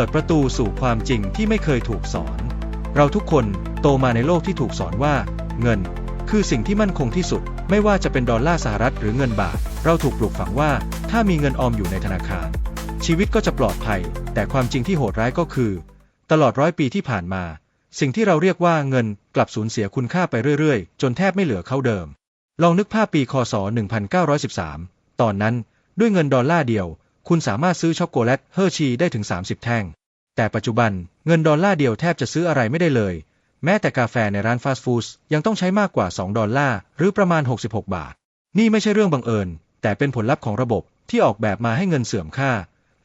ปิดประตูสู่ความจริงที่ไม่เคยถูกสอน เราทุกคนโตมาในโลกที่ถูกสอนว่า เงิน คือสิ่งที่มั่นคงที่สุด ไม่ว่าจะเป็นดอลลาร์สหรัฐหรือเงินบาท เราถูกปลูกฝังว่า ถ้ามีเงินออมอยู่ในธนาคาร ชีวิตก็จะปลอดภัย แต่ความจริงที่โหดร้ายก็คือ ตลอดร้อยปีที่ผ่านมา สิ่งที่เราเรียกว่าเงินกลับสูญเสียคุณค่าไปเรื่อยๆ จนแทบไม่เหลือเขาเดิม ลองนึกภาพปีคศ 1913 ตอนนั้นด้วยเงินดอลลาร์เดียว คุณสามารถซื้อช็อกโกแลตเฮอร์ชีได้ถึง 30 แท่ง แต่ปัจจุบันเงินดอลลาร์เดียวแทบจะซื้ออะไรไม่ได้เลย แม้แต่กาแฟในร้านฟาสต์ฟู้ดยังต้องใช้มากกว่า 2 ดอลลาร์ หรือประมาณ 66 บาท นี่ไม่ใช่เรื่องบังเอิญ แต่เป็นผลลัพธ์ของระบบที่ออกแบบมาให้เงินเสื่อมค่า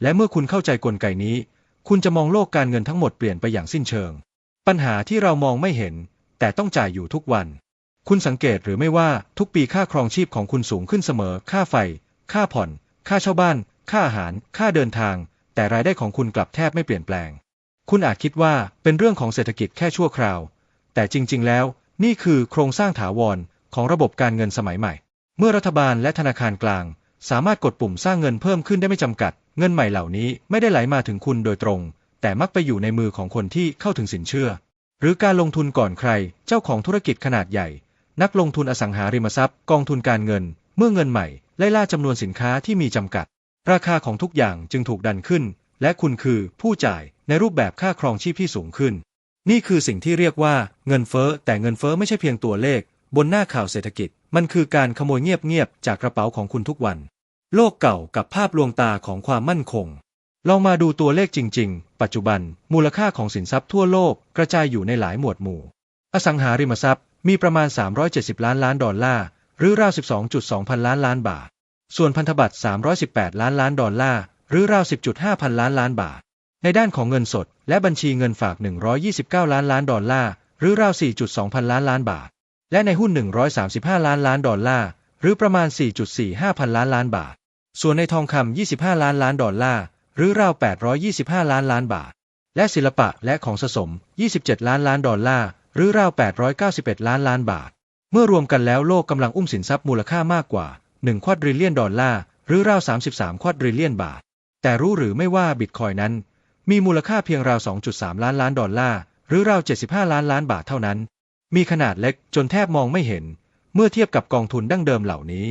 และเมื่อคุณเข้าใจกลไกนี้ คุณจะมองโลกการเงินทั้งหมดเปลี่ยนไปอย่างสิ้นเชิง ปัญหาที่เรามองไม่เห็น แต่ต้องจ่ายอยู่ทุกวัน คุณสังเกตหรือไม่ว่าทุกปีค่าครองชีพของคุณสูงขึ้นเสมอ ค่าไฟ ค่าผ่อน ค่าเช่าบ้าน ค่าอาหาร ค่าเดินทาง แต่รายได้ของคุณกลับแทบไม่เปลี่ยนแปลง คุณอาจคิดว่าเป็นเรื่องของเศรษฐกิจแค่ชั่วคราว แต่จริง ๆ แล้ว นี่คือโครงสร้างถาวรของระบบการเงินสมัยใหม่ เมื่อรัฐบาลและธนาคารกลาง สามารถกดปุ่มสร้างเงินเพิ่มขึ้นได้ไม่จำกัด เงินใหม่เหล่านี้ไม่ได้ไหลมาถึงคุณโดยตรง แต่มักไปอยู่ในมือของคนที่เข้าถึงสินเชื่อ หรือการลงทุนก่อนใคร เจ้าของธุรกิจขนาดใหญ่ นักลงทุนอสังหาริมทรัพย์ กองทุนการเงิน เมื่อเงินใหม่ไล่ล่าจำนวนสินค้าที่มีจำกัด ราคาของทุกอย่างจึงถูกดันขึ้น และคุณคือผู้จ่ายในรูปแบบค่าครองชีพที่สูงขึ้น นี่คือสิ่งที่เรียกว่าเงินเฟ้อ แต่เงินเฟ้อไม่ใช่เพียงตัวเลข บนหน้าข่าวเศรษฐกิจ มันคือการขโมยเงียบๆจากกระเป๋าของคุณทุกวัน โลกเก่ากับภาพลวงตาของความมั่นคง ลองมาดูตัวเลขจริง ๆ ปัจจุบัน มูลค่าของสินทรัพย์ทั่วโลกกระจายอยู่ในหลายหมวดหมู่ อสังหาริมทรัพย์มีประมาณ 370 ล้านล้านดอลลาร์ หรือราว 12.2 พันล้านล้านบาท ส่วนพันธบัตร 318 ล้านล้านดอลลาร์ หรือราว 10.5 พันล้านล้านบาท ในด้านของเงินสด และบัญชีเงินฝาก 129 ล้านล้านดอลลาร์ หรือราว 4.2 พันล้านล้านบาท และในหุ้น 135 ล้านล้านดอลลาร์ หรือประมาณ 4.45 พันล้านล้านบาท ส่วนในทองคำ 25 ล้านล้านดอลลาร์ หรือราว 825 ล้านล้านบาท และศิลปะและของสะสม 27 ล้านล้านดอลลาร์ หรือราว 891 ล้านล้านบาท เมื่อรวมกันแล้วโลกกำลังอุ้มสินทรัพย์มูลค่ามากกว่า 1 ควอดริเลียนดอลลาร์ หรือราว 33 ควอดริเลียนบาท แต่รู้หรือไม่ว่าบิตคอยนั้น มีมูลค่าเพียงราว 2.3 ล้านล้านดอลลาร์ หรือราว 75 ล้านล้านบาทเท่านั้น มีขนาดเล็กจนแทบมองไม่เห็น เมื่อเทียบกับกองทุนดั้งเดิมเหล่านี้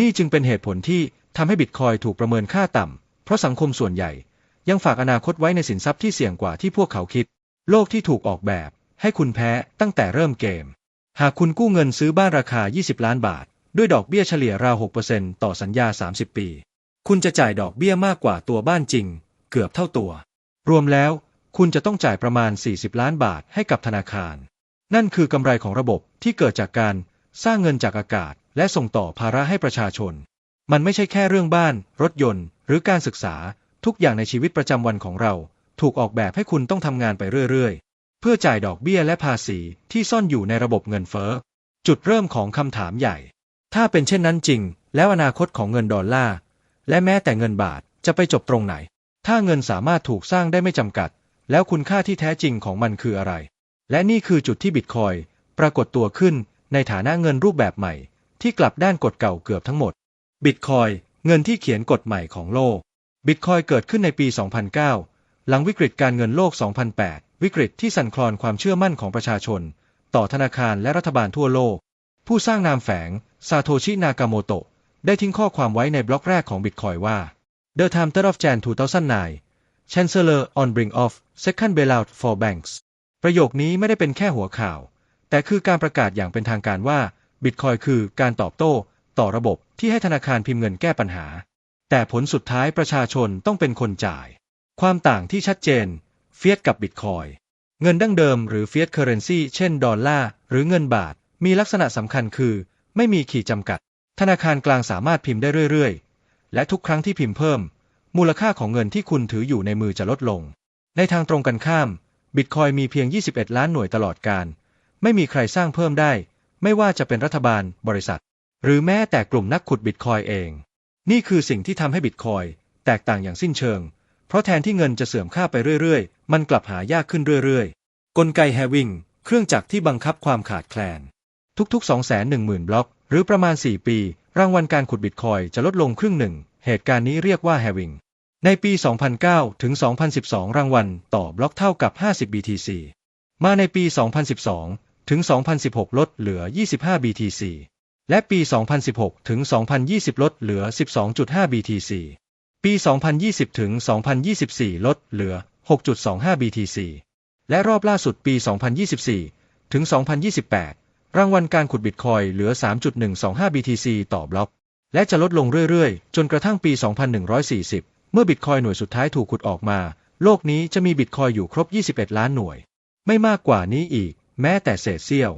นี่จึงเป็นเหตุผลที่ทำให้บิตคอยถูกประเมินค่าต่ำ เพราะสังคมส่วนใหญ่ ยังฝากอนาคตไว้ในสินทรัพย์ที่เสี่ยงกว่าที่พวกเขาคิด โลกที่ถูกออกแบบ ให้คุณแพ้ตั้งแต่เริ่มเกม หากคุณกู้เงินซื้อบ้านราคา 20 ล้านบาท ด้วยดอกเบี้ยเฉลี่ยราว6%ต่อสัญญา 30 ปี คุณจะจ่ายดอกเบี้ยมากกว่าตัวบ้านจริง เกือบเท่าตัว รวมแล้ว คุณจะต้องจ่ายประมาณ 40 ล้านบาทให้กับธนาคาร นั่นคือกำไรของระบบที่เกิดจากการสร้างเงินจากอากาศ และส่งต่อภาระให้ประชาชน มันไม่ใช่แค่เรื่องบ้าน รถยนต์ หรือการศึกษา ทุกอย่างในชีวิตประจำวันของเรา ถูกออกแบบให้คุณต้องทำงานไปเรื่อยๆ เพื่อจ่ายดอกเบี้ยและภาษีที่ซ่อนอยู่ในระบบเงินเฟ้อ จุดเริ่มของคำถามใหญ่ ถ้าเป็นเช่นนั้นจริง แล้วอนาคตของเงินดอลลาร์และแม้แต่เงินบาทจะไปจบตรงไหน ถ้าเงินสามารถถูกสร้างได้ไม่จำกัด แล้วคุณค่าที่แท้จริงของมันคืออะไร และนี่คือจุดที่บิตคอยปรากฏตัวขึ้นในฐานะเงินรูปแบบใหม่ ที่กลับด้านกฎเก่าเกือบทั้งหมด บิตคอยเงินที่เขียนกฎใหม่ของโลก บิตคอยเกิดขึ้นในปี 2009 หลังวิกฤตการเงินโลก 2008 วิกฤตที่สั่นคลอนความเชื่อมั่นของประชาชน ต่อธนาคารและรัฐบาลทั่วโลก ผู้สร้างนามแฝงซาโทชินากาโมโตะได้ทิ้งข้อความไว้ในบล็อกแรกของบิตคอยว่า The time t of Jan 2009 Chancellor on brink of second bailout for banks ประโยคนี้ไม่ได้เป็นแค่หัวข่าว แต่คือการประกาศอย่างเป็นทางการว่าบิตคอยคือการตอบโต้ ต่อระบบที่ให้ธนาคารพิมพ์เงินแก้ปัญหา แต่ผลสุดท้ายประชาชนต้องเป็นคนจ่าย ความต่างที่ชัดเจน เฟียสกับบิตคอยเงินดั้งเดิมหรือเฟียสเคอร์เรนซีเช่นดอลลาร์หรือเงินบาท มีลักษณะสำคัญคือ ไม่มีขีดจำกัด ธนาคารกลางสามารถพิมพ์ได้เรื่อยๆ และทุกครั้งที่พิมพ์เพิ่ม มูลค่าของเงินที่คุณถืออยู่ในมือจะลดลง ในทางตรงกันข้ามบิตคอยมีเพียง 21 ล้านหน่วยตลอดการ ไม่มีใครสร้างเพิ่มได้ ไม่ว่าจะเป็นรัฐบาล บริษัท หรือแม้แต่กลุ่มนักขุดบิตคอยเอง นี่คือสิ่งที่ทำให้บิตคอยแตกต่างอย่างสิ้นเชิง เพราะแทนที่เงินจะเสื่อมค่าไปเรื่อยๆ มันกลับหายากขึ้นเรื่อยๆ กลไกแฮวิงเครื่องจักรที่บังคับความขาดแคลน ทุกๆ 210,000 บล็อก หรือประมาณ 4 ปี รางวัลการขุดบิตคอยจะลดลงครึ่งหนึ่ง เหตุการณ์นี้เรียกว่าแฮวิงในปี 2009 ถึง 2012 รางวัลต่อบล็อกเท่ากับ 50 BTC มาในปี 2012 ถึง 2016 ลดเหลือ 25 BTC และปี 2016 ถึง 2020 ลดเหลือ 12.5 BTC ปี 2020 ถึง 2024 ลดเหลือ 6.25 BTC และรอบล่าสุดปี 2024 ถึง 2028 รางวัลการขุดบิตคอยเหลือ 3.125 BTC ต่อบล็อก และจะลดลงเรื่อยๆ จนกระทั่งปี 2140 เมื่อบิตคอยหน่วยสุดท้ายถูกขุดออกมา โลกนี้จะมีบิตคอยอยู่ครบ 21 ล้านหน่วย ไม่มากกว่านี้อีก แม้แต่เศษเสี้ยว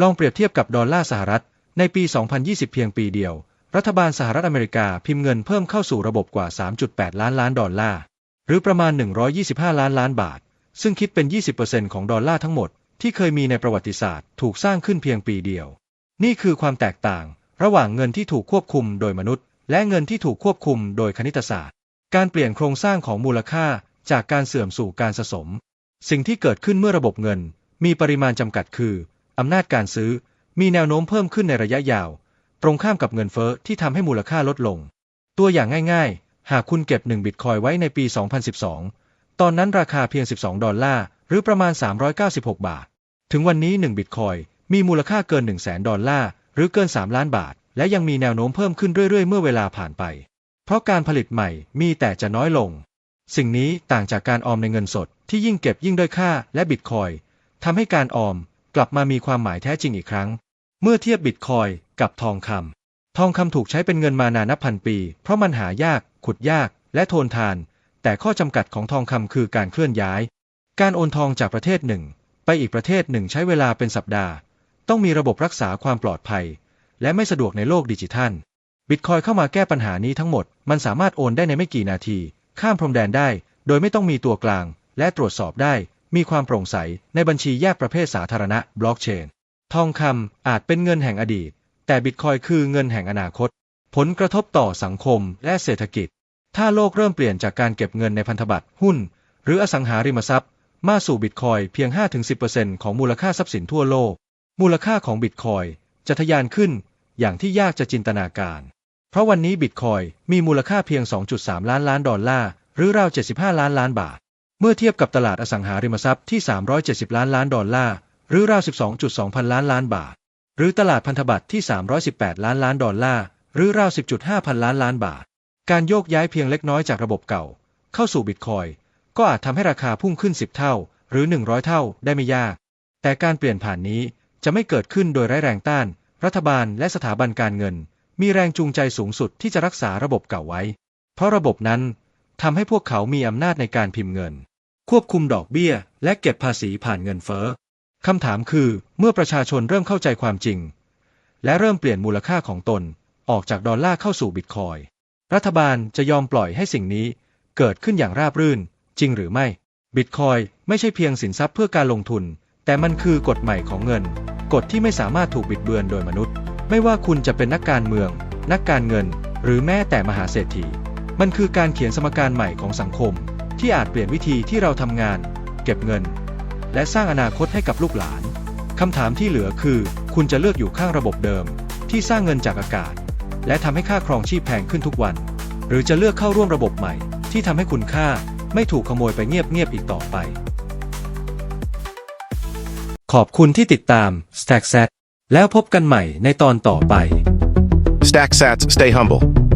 ลองเปรียบเทียบกับดอลลาร์สหรัฐ ในปี 2020 เพียงปีเดียว รัฐบาลสหรัฐอเมริกาพิมพ์เงินเพิ่มเข้าสู่ระบบกว่า 3.8 ล้านล้านดอลลาร์ หรือประมาณ 125 ล้านล้านบาท ซึ่งคิดเป็น 20%ของดอลลาร์ทั้งหมด ที่เคยมีในประวัติศาสตร์ ถูกสร้างขึ้นเพียงปีเดียว นี่คือความแตกต่าง ระหว่างเงินที่ถูกควบคุมโดยมนุษย์ และเงินที่ถูกควบคุมโดยคณิตศาสตร์ การเปลี่ยนโครงสร้างของมูลค่าจากการเสื่อมสู่การสะสม สิ่งที่เกิดขึ้นเมื่อระบบเงิน มีปริมาณจำกัดคืออำนาจการซื้อ มีแนวโน้มเพิ่มขึ้นในระยะยาว ตรงข้ามกับเงินเฟ้อที่ทำให้มูลค่าลดลง ตัวอย่างง่าย ๆ หากคุณเก็บ1บิตคอยไว้ในปี 2012 ตอนนั้นราคาเพียง 12 ดอลลาร์ หรือประมาณ 396 บาท ถึงวันนี้1บิตคอยมีมูลค่าเกิน 1 0 0 0 0 0ดอลลาร์หรือเกิน 3 ล้านบาท และยังมีแนวโน้มเพิ่มขึ้นเรื่อยๆ เมื่อเวลาผ่านไป เพราะการผลิตใหม่มีแต่จะน้อยลง สิ่งนี้ต่างจากการออมในเงินสดที่ยิ่งเก็บยิ่งด้อยค่าและบิตคอยทำให้การออมกลับมามีความหมายแท้จริงอีกครั้ง เมื่อเทียบบิตคอยกับทองคำทองคำถูกใช้เป็นเงินมานานนับพันปี เพราะมันหายาก ขุดยาก และทนทาน แต่ข้อจำกัดของทองคำคือการเคลื่อนย้าย การโอนทองจากประเทศหนึ่ง ไปอีกประเทศหนึ่งใช้เวลาเป็นสัปดาห์ ต้องมีระบบรักษาความปลอดภัย และไม่สะดวกในโลกดิจิทัลบิตคอยเข้ามาแก้ปัญหานี้ทั้งหมด มันสามารถโอนได้ในไม่กี่นาที ข้ามพรมแดนได้ โดยไม่ต้องมีตัวกลาง และตรวจสอบได้ มีความโปร่งใส ในบัญชีแยกประเภทสาธารณะบล็อกเชน ทองคำอาจเป็นเงินแห่งอดีต แต่บิตคอยคือเงินแห่งอนาคต ผลกระทบต่อสังคมและเศรษฐกิจ ถ้าโลกเริ่มเปลี่ยนจากการเก็บเงินในพันธบัตรหุ้น หรืออสังหาริมทรัพย์ มาสู่บิตคอยเพียง 5-10%ของมูลค่าทรัพย์สินทั่วโลก มูลค่าของบิตคอยจะทะยานขึ้น อย่างที่ยากจะจินตนาการ เพราะวันนี้บิตคอยมีมูลค่าเพียง 2.3 ล้านล้านดอลลาร์ หรือราว 75 ล้านล้านบาท เมื่อเทียบกับตลาดอสังหาริมทรัพย์ที่ 370 ล้านล้านดอลลาร์ หรือราว 12.2 พันล้านล้านบาท หรือตลาดพันธบัตรที่ 318 ล้านล้านดอลลาร์ หรือราว 10.5 พันล้านล้านบาท การโยกย้ายเพียงเล็กน้อยจากระบบเก่า เข้าสู่บิตคอย ก็อาจทำให้ราคาพุ่งขึ้น 10 เท่า หรือ 100 เท่าได้ไม่ยาก แต่การเปลี่ยนผ่านนี้จะไม่เกิดขึ้นโดยไร้แรงต้าน รัฐบาลและสถาบันการเงิน มีแรงจูงใจสูงสุดที่จะรักษาระบบเก่าไว้ เพราะระบบนั้นทำให้พวกเขามีอำนาจในการพิมพ์เงิน ควบคุมดอกเบี้ย และเก็บภาษีผ่านเงินเฟ้อคำถามคือเมื่อประชาชนเริ่มเข้าใจความจริง และเริ่มเปลี่ยนมูลค่าของตน ออกจากดอลลาร์เข้าสู่บิตคอยรัฐบาลจะยอมปล่อยให้สิ่งนี้เกิดขึ้นอย่างราบรื่น จริงหรือไม่บิตคอยไม่ใช่เพียงสินทรัพย์เพื่อการลงทุน แต่มันคือกฎใหม่ของเงิน กฎที่ไม่สามารถถูกบิดเบือนโดยมนุษย์ ไม่ว่าคุณจะเป็นนักการเมือง นักการเงิน หรือแม้แต่มหาเศรษฐี มันคือการเขียนสมการใหม่ของสังคม ที่อาจเปลี่ยนวิธีที่เราทำงาน เก็บเงิน และสร้างอนาคตให้กับลูกหลานคำถามที่เหลือคือ คุณจะเลือกอยู่ข้างระบบเดิม ที่สร้างเงินจากอากาศ และทำให้ค่าครองชีพแพงขึ้นทุกวัน หรือจะเลือกเข้าร่วมระบบใหม่ ที่ทำให้คุณค่า ไม่ถูกขโมยไปเงียบๆอีกต่อไป ขอบคุณที่ติดตาม StackSat แล้วพบกันใหม่ในตอนต่อไป Stack sats, stay humble.